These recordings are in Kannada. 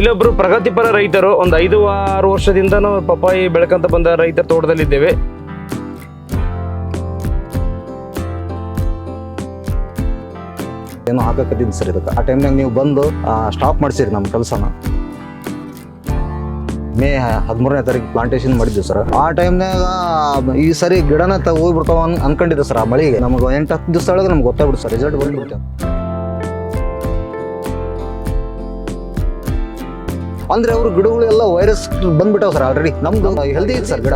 ಇಲ್ಲೊಬ್ರು ಪ್ರಗತಿಪರ ರೈತರು ಒಂದು ಐದು, ಆರು ವರ್ಷದಿಂದ ಪಪ್ಪಾಯಿ ಬೆಳಕಂತ ಬಂದ ರೈತರ ತೋಟದಲ್ಲಿದ್ದೇವೆ. ಏನೋ ಹಾಕಕತ್ತಿದ್ದು ಸರ್ ಇದಕ್ಕೆ. ಆ ಟೈಮ್ನಾಗ ನೀವು ಬಂದು ಸ್ಟಾಪ್ ಮಾಡಿಸಿರಿ ನಮ್ಮ ಕೆಲಸನ. ಮೇ ಹದಿಮೂರನೇ ತಾರೀಕು ಪ್ಲಾಂಟೇಶನ್ ಮಾಡಿದ್ವಿ ಸರ್. ಆ ಟೈಮ್ನಾಗ ಈ ಸರಿ ಗಿಡನ ಹೋಗ್ಬಿಡ್ತಾವ ಅನ್, ಅನ್ಕೊಂಡಿದ್ದೆ ಸರ್ ಆ ಮಳೆಗೆ. ನಮಗೆ ಎಂಟು ಹತ್ತು ದಿವಸ ಒಳಗೆ ನಮ್ಗೆ ಗೊತ್ತಾಗ್ಬಿಡ್ತು ಸರ್ ರಿಸಲ್ಟ್ ಬಂದ್ಬಿಡ್ತು. ಅಂದ್ರೆ ಅವ್ರ ಗಿಡಗಳು ಎಲ್ಲ ವೈರಸ್ ಬಂದ್ಬಿಟ್ಟಾವ ಸರ್ ಆಲ್ರೆಡಿ ನಮ್ದು ಹೆಲ್ದಿ ಐತೆ ಸರ್ ಗಿಡ.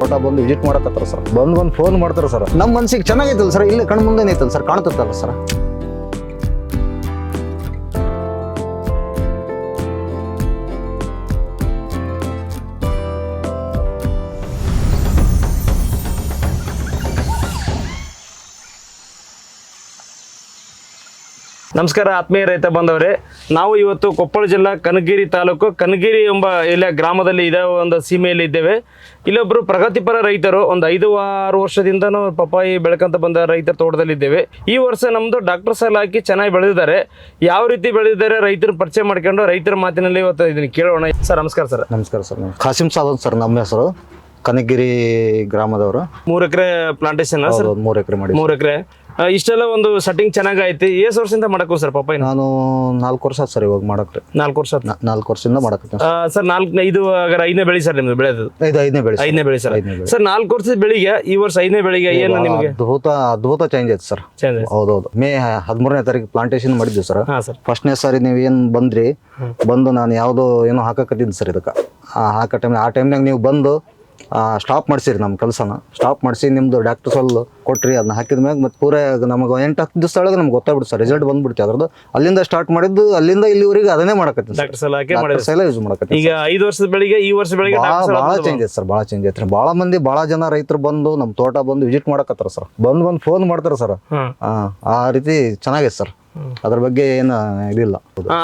ಫೋಟೋ ಬಂದು ವಿಸಿಟ್ ಮಾಡಕತ್ತಾರ ಸರ್ ಬಂದು ಬಂದು ಫೋನ್ ಮಾಡ್ತಾರ ಸರ್ ನಮ್ಮ ಮನ್ಸಿಗೆ ಚೆನ್ನಾಗೈತಲ್ಲ ಸರ್ ಇಲ್ಲೇ ಕಣ್ಮುಂದೇನೆ ಮುಂದೆ ಐತಲ್ಲ ಸರ್ ಕಾಣ್ತತ್ತಲ್ಲ ಸರ್ ನಮಸ್ಕಾರ ಆತ್ಮೀಯ ರೈತ ಬಂದವರೇ. ನಾವು ಇವತ್ತು ಕೊಪ್ಪಳ ಜಿಲ್ಲಾ ಕನಗಿರಿ ತಾಲೂಕು ಕನಗಿರಿ ಎಂಬ ಎಲ್ಲ ಗ್ರಾಮದಲ್ಲಿ ಇದೇ ಒಂದು ಸೀಮೆಯಲ್ಲಿ ಇದ್ದೇವೆ. ಇಲ್ಲೊಬ್ಬರು ಪ್ರಗತಿಪರ ರೈತರು ಒಂದು ಐದು ಆರು ವರ್ಷದಿಂದ ಪಪ್ಪಾಯಿ ಬೆಳಕಂತ ಬಂದ ರೈತರ ತೋಟದಲ್ಲಿದ್ದೇವೆ ಈ ವರ್ಷ ನಮ್ಮದು ಡಾಕ್ಟರ್ ಸಾಲ ಹಾಕಿ ಚೆನ್ನಾಗಿ ಬೆಳೆದಿದ್ದಾರೆ. ಯಾವ ರೀತಿ ಬೆಳೆದಿದ್ದಾರೆ ರೈತರು ಪರಿಚಯ ಮಾಡ್ಕೊಂಡು ರೈತರ ಮಾತಿನಲ್ಲಿ ಇವತ್ತು ಇದನ್ನು ಕೇಳೋಣ. ಸರ್ ನಮಸ್ಕಾರ ಸರ್. ನಮಸ್ಕಾರ ಸರ್ ಖಾಸಿಂ ಸಾಧನ್ ಸರ್ ನಮ್ಮ ಹೆಸರು. ಕನಗಿರಿ ಗ್ರಾಮದವರು. ಮೂರು ಎಕರೆ ಪ್ಲಾಂಟೇಶನ್ ಮೂರು ಎಕರೆ ಮಾಡಿ ಮೂರು ಎಕರೆ. ಇಷ್ಟೆಲ್ಲ ಒಂದು ಸೆಟ್ಟಿಂಗ್ ಚೆನ್ನಾಗೈತಿ ಎಷ್ಟು ವರ್ಷದಿಂದ ಮಾಡಕ್ಕೂ ಸರ್ ಪಾಪ ನಾನು ನಾಲ್ಕು ವರ್ಷ ಆತ್ ಸರ್ ಇವಾಗ ಮಾಡಕ್ರಿ ನಾಲ್ಕು ವರ್ಷ ಆತು. ನಾ- ನಾಲ್ಕು ವರ್ಷದಿಂದ ಮಾಡಕತ್ತೀನಿ ಆ, ಸರ್ ನಾಲ್ಕು ಇದು ಹಾಗಾದ್ರೆ ಐದನೇ ಬೆಳೆ ಸರ್ ನಿಮ್ದು ಬೆಳೆದು ಐದು ಐದನೇ ಬೆಳೆ ಸರ್. ಐದನೇ ಬೆಳೆ ಸರ್. ಐದನೇ ಬೆಳೆ. ಸರ್ ನಾಲ್ಕು ವರ್ಷದ ಬೆಳಿಗ್ಗೆ ಈ ವರ್ಷ ಐದನೇ ಬೆಳಿಗ್ಗೆ ಏನು ಭಾಳ ನಿಮಗೆ? ಅದ್ಭುತ ಅದ್ಭುತ ಚೇಂಜ್ ಐತೆ ಸರ್. ಚೇಂಜ್ ಹೌದೌದು. ಮೇ ಹದಿಮೂರನೇ ತಾರೀಕು ಪ್ಲಾಂಟೇಶನ್ ಮಾಡಿದ್ವಿ ಸರ್. ಹಾಂ ಸರ್. ಫಸ್ಟ್ನೇ ಸಾರಿ ನೀವು ಏನು ಬಂದ್ರಿ? ಬಂದು ನಾನು ಯಾವುದೋ ಏನೋ ಹಾಕಕತ್ತಿದ್ದೆ ಸರ್ ಇದಕ್ಕೆ. ಹಾಕೋ ಟೈಮ್ ಆ ಟೈಮ್ನಾಗ ನೀವು ಬಂದು ಸ್ಟಾಪ್ ಮಾಡಿಸಿರಿ ನಮ್ಮ ಕೆಲಸನ. ಸ್ಟಾಪ್ ಮಾಡಿಸಿ ನಿಮ್ಮದು ಡಾಕ್ಟರ್ ಸಲ್ ಕೊಟ್ರಿ ಅದನ್ನ ಹಾಕಿದ ಮ್ಯಾಗ ಮತ್ತೆ ಪೂರ ನಮಗೆ ಎಂಟು ಹತ್ತು ದಿವಸ ಒಳಗೆ ನಮ್ಗೆ ಗೊತ್ತಾಗ್ಬಿಡ್ತು ಸರ್. ರಿಸಲ್ಟ್ ಬಂದ್ಬಿಡ್ತು ಅದ್ರದ್ದು ಅಲ್ಲಿಂದ ಸ್ಟಾರ್ಟ್ ಮಾಡಿದ್ದು ಅಲ್ಲಿಂದ ಇಲ್ಲಿವರೆಗೆ ಅದನ್ನೇ ಮಾಡಕತ್ತೆ ಡಾಕ್ಟರ್ ಸಲ ಯೂಸ್ ಮಾಡಕತ್ತೀನಿ ಈಗ ಐದು ವರ್ಷದ ಬೆಳಿಗ್ಗೆ ಈ ವರ್ಷ ಬೆಳಿಗ್ಗೆ ಭಾಳ ಚೇಂಜ್ ಐತೆ ಸರ್ ಭಾಳ ಚೇಂಜ್ ಐತೆ ಭಾಳ ಮಂದಿ ಭಾಳ ಜನ ರೈತರು ಬಂದು ನಮ್ಮ ತೋಟ ಬಂದು ವಿಸಿಟ್ ಮಾಡಕತ್ತಾರ ಸರ್. ಬಂದು ಬಂದು ಫೋನ್ ಮಾಡ್ತಾರೆ ಸರ್. ಆ ರೀತಿ ಚೆನ್ನಾಗೈತೆ ಸರ್. ಅದ್ರ ಬಗ್ಗೆ ಏನ ಇದಿಲ್ಲ.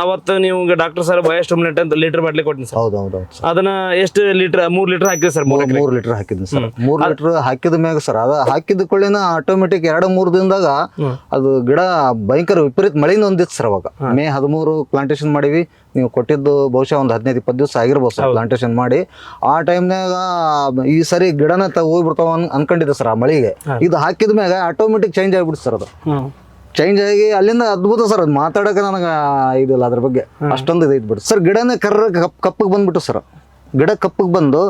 ಅವತ್ತು ನೀವು ಡಾಕ್ಟರ್ ಸರ್ ಬಯಸ್ಟ್ ಮಿನಿಟ್ ಅಂತ ಲೀಟರ್ ಬಾಟ್ಲಿ ಕೊಟ್ಟಿನಿ ಸರ್ ಹೌದು ಹೌದು ಅದನ್ನ ಎಷ್ಟು ಲೀಟರ್ ಮೂರ್ ಲೀಟರ್ ಹಾಕಿದೆ ಸರ್ ಮೂರು ಮೂರು ಲೀಟರ್ ಹಾಕಿದ್ನಿ ಸರ್ ಮೂರ್ ಲೀಟರ್ ಹಾಕಿದ ಮ್ಯಾಗ ಸರ್ ಅದ ಹಾಕಿದ ಕೊಳ್ಳಿನ ಆಟೋಮೆಟಿಕ್ ಎರಡು ಮೂರು ದಿನದಾಗ ಅದು ಗಿಡ ಭಯಂಕರ ವಿಪರೀತ ಮಳೆಯಿಂದ ಒಂದಿತ್ತು ಸರ್ ಅವಾಗ. ಮೇ ಹದಿಮೂರು ಪ್ಲಾಂಟೇಶನ್ ಮಾಡಿವಿ. ನೀವು ಕೊಟ್ಟಿದ್ದು ಬಹುಶಃ ಒಂದು ಹದಿನೈದು ಇಪ್ಪತ್ತು ದಿವಸ ಆಗಿರ್ಬೋದು ಸರ್ ಪ್ಲಾಂಟೇಶನ್ ಮಾಡಿ. ಆ ಟೈಮ್ನಾಗ ಈ ಸರಿ ಗಿಡನ ಹೋಗ್ಬಿಡ್ತಾವ ಅನ್ ಅನ್ಕೊಂಡಿದ್ದೆ ಸರ್ ಆ ಮಳೆಗೆ. ಇದು ಹಾಕಿದ ಮ್ಯಾಗ ಆಟೋಮೆಟಿಕ್ ಚೇಂಜ್ ಆಗ್ಬಿಡ್ತು ಸರ್ ಅದು. ಚೇಂಜ್ ಆಗಿ ಅಲ್ಲಿಂದ ಅದ್ಭುತ ಸರ್ ಅದು ಮಾತಾಡಕ್ಕೆ ನನಗೆ ಇದಿಲ್ಲ ಅದ್ರ ಬಗ್ಗೆ. ಅಷ್ಟೊಂದು ಇದು ಇದ್ಬಿಟ್ಟು ಸರ್ ಗಿಡನೇ ಕರ್ರ ಕಪ್ ಕಪ್ಪಗೆ ಬಂದ್ಬಿಟ್ಟು ಸರ್ ಗಿಡ ಕಪ್ಪಗೆ ಬಂದು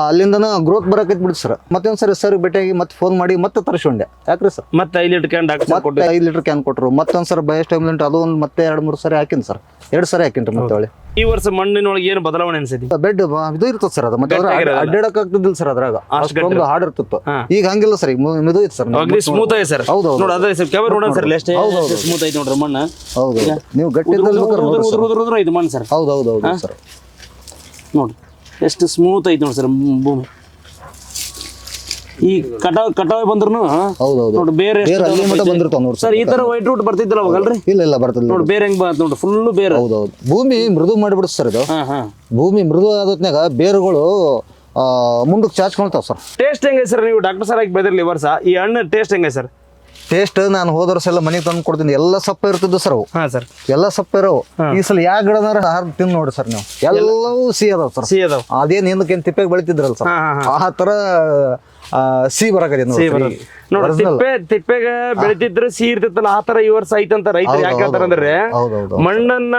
ಅಲ್ಲಿಂದನ ಗ್ರೋತ್ ಬರಕತ್ಬಿಡ್ತು ಸರ್ ಮತ್ತೊಂದು ಸರಿ ಸರ್ ಭೇಟಿಯಾಗಿ ಮತ್ತೆ ಫೋನ್ ಮಾಡಿ ಮತ್ತೆ ತರಿಸ್ಕೊಂಡೆ. ಯಾಕ್ರಿ ಸರ್ ಮತ್ತೆ ಐದು ಲೀಟರ್ ಕ್ಯಾನ್ ಮತ್ತೆ ಐದು ಲೀಟರ್ ಕ್ಯಾನ್ ಕೊಟ್ಟರು ಮತ್ತೊಂದು ಸರ್ ಟೈಮ್ ಲಿಂಟ್ ಅದು ಒಂದು ಮತ್ತೆ ಎರಡು ಮೂರು ಸರಿ ಹಾಕಿನಿ ಸರ್ ಎರಡು ಸರಿ ಹಾಕಿನ್ರಿ ಮತ್ತೆ ಒಳ್ಳೆ ಈ ವರ್ಷ ಮಣ್ಣಿನೊಳಗೆ ಏನು ಬದಲಾವಣೆ ಅನ್ಸೈತಿ? ಬೆಡ್ ಇದು ಇರ್ತದೆ ಸರ್ ಅದು. ಮತ್ತೆ? ಅಡ್ಡಾಡಕ್ ಆಗ್ತದಿಲ್ಲ ಸರ್ ಅದ್ರಾಗ. ಅಷ್ಟೊಂದು ಹಾರ್ಡ್ ಇರ್ತಿತ್ತು. ಈಗ ಹಂಗಿಲ್ಲ ಸರ್ ಈಗ ಮಿದು ಐತೆ ಸರ್ ಸ್ಮೂತ್ ಐತೆ ಸರ್ ಹೌದು, ಹೌದು. ನೋಡಿ ಅದೇ ಸರ್ ಕ್ಯಾಮರಾ ನೋಡೋಣ ಸರ್ ಎಷ್ಟು ಸ್ಮೂತ್ ಐತೆ ನೋಡ್ರಿ ಮಣ್ಣು. ಹೌದು ಹೌದು. ನೀವು ಗಟ್ಟಿ ಇದು ಮಣ್ಣು ಸರ್ ಹೌದು ಹೌದು ಹೌದು ಸರ್ ನೋಡಿ. ಎಷ್ಟು ಸ್ಮೂತ್ ಐತೆ ನೋಡಿ ಸರ್ ಭೂಮಿ. ಈ ಕಟಾವ್ ಕಟಾವ್ ಬಂದ್ರು ನೋಡಿ ಬೇರೆ ಅಲ್ಲಿ ಮಟ್ಟ ಬಂದಿರ್ತಾವ ನೋಡಿ ಸರ್ ಈ ತರ ವೈಟ್ ರೂಟ್ ಬರ್ತಿದ್ದಿಲ್ಲ ಅವಾಗಲ್ರಿ ಇಲ್ಲ ಇಲ್ಲ ಬರ್ತದೆ ನೋಡಿ ಬೇರೆ ಹೆಂಗ್ ಬಂತ ನೋಡಿ ಫುಲ್ ಬೇರೆ. ಹೌದು ಹೌದು ಭೂಮಿ ಮೃದು ಮಾಡಿಬಿಡುತ್ತೆ ಸರ್ ಇದು. ಹಾ ಹಾ. ಭೂಮಿ ಮೃದು ಆದತ್ನಾಗ ಬೇರುಗಳು ಮುಂದಕ್ಕೆ ಚಾಚ್ಕೊಳ್ತಾವ ಸರ್. ಟೇಸ್ಟ್ ಹೆಂಗೆ ಸರ್ ನೀವು ಡಾಕ್ಟರ್ ಸರ್ ಆಗಿ ಬೆದರ್ಲಿ ಈ ವರ್ಷ? ಈ ಹಣ್ಣು ಟೇಸ್ಟ್ ಹೆಂಗೆ ಸರ್? ಟೇಸ್ಟ್ ನಾನು ಹೋದ್ರ ಸಲ ಮನೆಗೆ ತಂದು ಕೊಡ್ತೀನಿ ಎಲ್ಲ ಸಪ್ಪ ಇರ್ತಿದ್ದು ಸರ್ ಅವು ಹಾ ಸರ್ ಎಲ್ಲ ಸಪ್ಪ ಇರೋ ಈ ಸಲ ಯಾವ ಗಿಡನಾರ ಹಾರ್ ತಿಂದು ನೋಡಿ ಸರ್ ನೀವು ಎಲ್ಲವೂ ಸಿಹಿ ಅದಾವ ಸರ್ ಸಿಹಿ ಅದಾವ ಅದೇನು ಹಿಂದಕ್ಕೆ ತಿಪ್ಪೆಗೆ ಬೆಳಿತಿದ್ರಲ್ಲ ಸರ್ ಆ ತರ ಆ, ಸಿಹಿ ನೋಡಿ ತಿಪ್ಪೆ ತಿಪ್ಪೆಗ ಬೆಳಿತಿದ್ರೆ ಸಿಹಿ ಇರ್ತಿತ್ತಲ್ಲ ಆ ತರ ಈ ವರ್ಷ ಐತಂತ ರೈತರು ಯಾಕೆ ಹೇಳ್ತಾರೆ ಅಂದ್ರೆ ಮಣ್ಣನ್ನ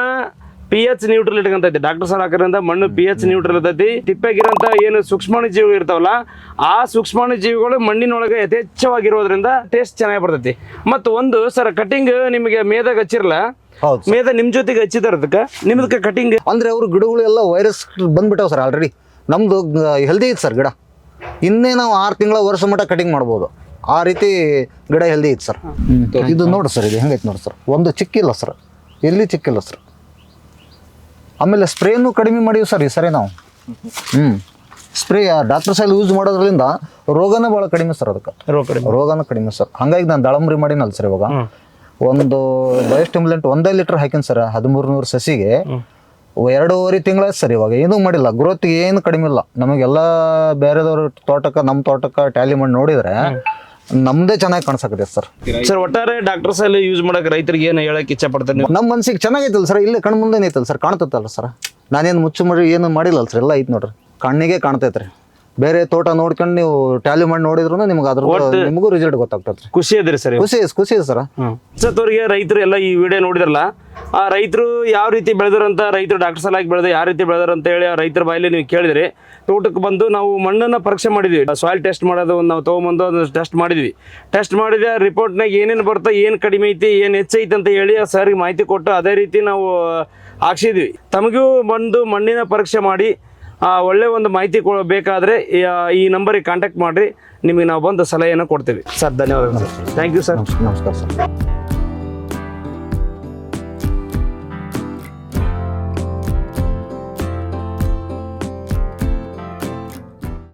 ಪಿ ಎಚ್ ನ್ಯೂಟ್ರಲ್ ಇಟ್ಕೊಂತೈತಿ. ಡಾಕ್ಟರ್ ಸರ್ ಹಾಕೋದ್ರಿಂದ ಮಣ್ಣು ಪಿ ಎಚ್ ನ್ಯೂಟ್ರಲ್ ಇರ್ತೈತಿ. ತಿಪ್ಪೆಗಿರಂತ ಏನು ಸೂಕ್ಷ್ಮಾಣು ಜೀವಿಗಳು ಇರ್ತಾವಲ್ಲ ಆ ಸೂಕ್ಷ್ಮಾಣು ಜೀವಿಗಳು ಮಣ್ಣಿನೊಳಗೆ ಯಥೇಚ್ಛವಾಗಿರೋದ್ರಿಂದ ಟೇಸ್ಟ್ ಚೆನ್ನಾಗಿ ಬರ್ತೈತಿ. ಮತ್ತು ಒಂದು ಸರ್ ಕಟಿಂಗ್ ನಿಮಗೆ ಮೇದಾಗ ಹಚ್ಚಿರಲ್ಲ? ಹೌದು ಮೇದ ನಿಮ್ ಜೊತೆಗೆ ಹಚ್ಚಿದಾರ ಅದಕ್ಕೆ? ನಿಮ್ದಕ್ಕೆ ಕಟಿಂಗ್ ಅಂದ್ರೆ ಅವ್ರ ಗಿಡಗಳು ಎಲ್ಲ ವೈರಸ್ ಬಂದ್ಬಿಟ್ಟಾವ ಸರ್ ಆಲ್ರೆಡಿ ನಮ್ದು ಹೆಲ್ದಿ ಇತ್ತು ಸರ್ ಗಿಡ. ಇನ್ನೇ ನಾವು ಆರು ತಿಂಗಳ ವರ್ಷ ಮಟ್ಟ ಕಟಿಂಗ್ ಮಾಡ್ಬೋದು. ಆ ರೀತಿ ಗಿಡ ಹೆಲ್ದಿ ಇತ್ತು ಸರ್ ಇದು ನೋಡಿ ಸರ್ ಇದು ಹೆಂಗೈತೆ ನೋಡಿ ಸರ್ ಒಂದು ಚಿಕ್ಕಿಲ್ಲ ಸರ್ ಎಲ್ಲಿ ಚಿಕ್ಕಿಲ್ಲ ಸರ್ ಆಮೇಲೆ ಸ್ಪ್ರೇನು ಕಡಿಮೆ ಮಾಡೀವಿ ಸರ್ ಈ ಸರಿ ನಾವು. ಹ್ಞೂ ಸ್ಪ್ರೇ ಡಾಕ್ಟರ್ ಸೈಲ್ ಯೂಸ್ ಮಾಡೋದ್ರಿಂದ ರೋಗನ ಭಾಳ ಕಡಿಮೆ ಸರ್ ಅದಕ್ಕೆ. ರೋಗ ಕಡಿಮೆ. ರೋಗನೂ ಕಡಿಮೆ ಸರ್. ಹಂಗಾಗಿ ನಾನು ದಾಳಂಬ್ರಿ ಮಾಡಿನಲ್ಲ ಸರ್ ಇವಾಗ. ಒಂದು ಬಯೋಸ್ಟಿಮ್ಯುಲೆಂಟ್ ಒಂದೇ ಲೀಟರ್ ಹಾಕಿನಿ ಸರ್ ಹದಿಮೂರು ನೂರು ಸಸಿಗೆ ಎರಡೂವರೆ ತಿಂಗಳ ಸರ್ ಇವಾಗ. ಏನೂ ಮಾಡಿಲ್ಲ. ಗ್ರೋತ್ ಏನು ಕಡಿಮೆ ಇಲ್ಲ. ನಮಗೆಲ್ಲ ಬೇರೆದವ್ರ ತೋಟಕ್ಕೆ ನಮ್ಮ ತೋಟಕ್ಕೆ ಟ್ಯಾಲಿ ಮಾಡಿ ನೋಡಿದ್ರೆ ನಮ್ಮದೇ ಚೆನ್ನಾಗಿ ಕಾಣಿಸಕತ್ತೆ ಸರ್. ಸರ್ ಒಟ್ಟಾರೆ ಡಾಕ್ಟರ್ಸ್ ಅಲ್ಲಿ ಯೂಸ್ ಮಾಡಕ್ಕೆ ರೈತರಿಗೆ ಏನು ಹೇಳಕ್ ಇಚ್ಛೆ ಪಡ್ತಾರೆ ನೀವು? ನಮ್ಮ ಮನ್ಸಿಗೆ ಚೆನ್ನಾಗೈತಲ್ಲ ಸರ್ ಇಲ್ಲೇ ಕಣ್ಮುಂದೇನೈತಲ್ಲ ಸರ್ ಕಾಣ್ತತ್ತಲ್ಲ ಸರ್. ನಾನೇನು ಮುಚ್ಚು ಮರಿ ಏನು ಮಾಡಿಲ್ಲ ಸರ್ ಎಲ್ಲ ಐತೆ ನೋಡ್ರಿ. ಕಣ್ಣಿಗೆ ಕಾಣ್ತೈತೆ ರೀ ಬೇರೆ ತೋಟ ನೋಡ್ಕೊಂಡು ನೀವು ಟ್ಯಾಲಿ ಮಾಡಿ ನೋಡಿದ್ರು ನಿಮ್ಗೆ ಅದ್ರ ನಿಮಗೂ ರಿಸಲ್ಟ್ ಗೊತ್ತಾಗ್ತದೆ ಖುಷಿ ಅದ್ರಿ ಸರ್ ಖುಷಿ ಖುಷಿ ಸರ್. ಸತ್ತವರಿಗೆ ರೈತರು ಎಲ್ಲ ಈ ವಿಡಿಯೋ ನೋಡಿದ್ರಲ್ಲ ಆ ರೈತರು ಯಾವ ರೀತಿ ಬೆಳೆದ್ರಂತ ರೈತರು ಡಾಕ್ಟರ್ ಸಲಾಗಿ ಬೆಳೆದ್ರೆ ಯಾವ ರೀತಿ ಬೆಳೆದ್ರ ಅಂತ ಹೇಳಿ ಆ ರೈತರ ಬಾಯಲ್ಲಿ ನೀವು ಕೇಳಿದ್ರಿ. ತೋಟಕ್ಕೆ ಬಂದು ನಾವು ಮಣ್ಣನ್ನು ಪರೀಕ್ಷೆ ಮಾಡಿದ್ವಿ. ಸಾಯಿಲ್ ಟೆಸ್ಟ್ ಮಾಡೋದು ಒಂದು ನಾವು ತೊಗೊಂಬಂದು ಅದನ್ನ ಟೆಸ್ಟ್ ಮಾಡಿದ್ವಿ. ಟೆಸ್ಟ್ ಮಾಡಿದ ರಿಪೋರ್ಟ್ನಾಗ ಏನೇನು ಬರುತ್ತೆ ಏನು ಕಡಿಮೆ ಐತಿ ಏನು ಹೆಚ್ಚೈತಿ ಅಂತ ಹೇಳಿ ಆ ಸರ್ಗೆ ಮಾಹಿತಿ ಕೊಟ್ಟು ಅದೇ ರೀತಿ ನಾವು ಹಾಕ್ಸಿದ್ವಿ. ತಮಗೂ ಬಂದು ಮಣ್ಣಿನ ಪರೀಕ್ಷೆ ಮಾಡಿ ಒಳ್ಳೆ ಒಂದು ಮಾಹಿತಿ ಬೇಕಾದರೆ ಈ ನಂಬರಿಗೆ ಕಾಂಟ್ಯಾಕ್ಟ್ ಮಾಡಿರಿ. ನಿಮಗೆ ನಾವು ಬಂದು ಸಲಹೆಯನ್ನು ಕೊಡ್ತೀವಿ. ಸರ್, ಧನ್ಯವಾದಗಳು, ಸರ್. ಥ್ಯಾಂಕ್ ಯು ಸರ್ ನಮಸ್ಕಾರ, ಸರ್.